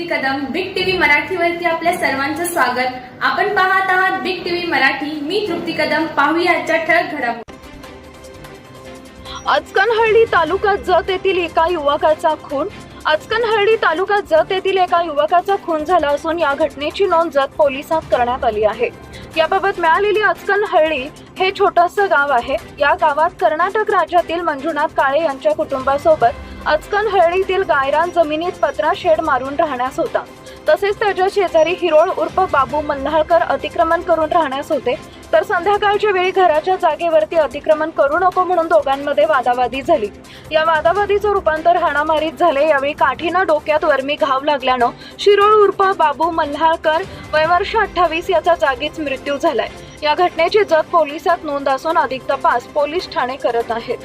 भक्ती Kadam big TV Marathi वरती आपल्या सर्वांचं स्वागत. आपण पाहत आहात बिग टीव्ही मराठी. मी तृप्ती कदम. पाहूया आजच्या ठळक घडामोडी. अचकनहळ्ळी तालुका जत येथील एका युवकाचा खून. अचकनहळ्ळी तालुका जत येथील एका युवकाचा खून झाला असून या घटनेची नोंद जत पोलिसात करण्यात आली आहे. याबाबत मिळालेली अचकनहळ्ळी हे छोटस गाव आहे. या गावात कर्नाटक राज्यातील मंजुनाथ काळे यांच्या कुटुंबासोबत अचकनहಳ್ळीतील गायरान जमिनीत पत्रा शेड मारून राहण्यास होता. तसेच त्याच्या शेजारी हिरोळ उर्फ बाबू मल्हाळकर अतिक्रमण करून राहण्यास होते. तर संध्याकाळच्या वेळी घराच्या जागेवरती अतिक्रमण करू नको म्हणून दोघांमध्ये वादावादी झाली. या वादावादीचं रूपांतर हाणामारीत झाले यावेळी काठीनं डोक्यात वर्मी घाव लागल्यानं शिरोळ उर्फ बाबू मल्हाळकर वयवर्ष अठ्ठावीस याचा जागीच मृत्यू झालाय. या घटनेची जत पोलिसात नोंद असून अधिक तपास पोलीस ठाणे करत आहेत.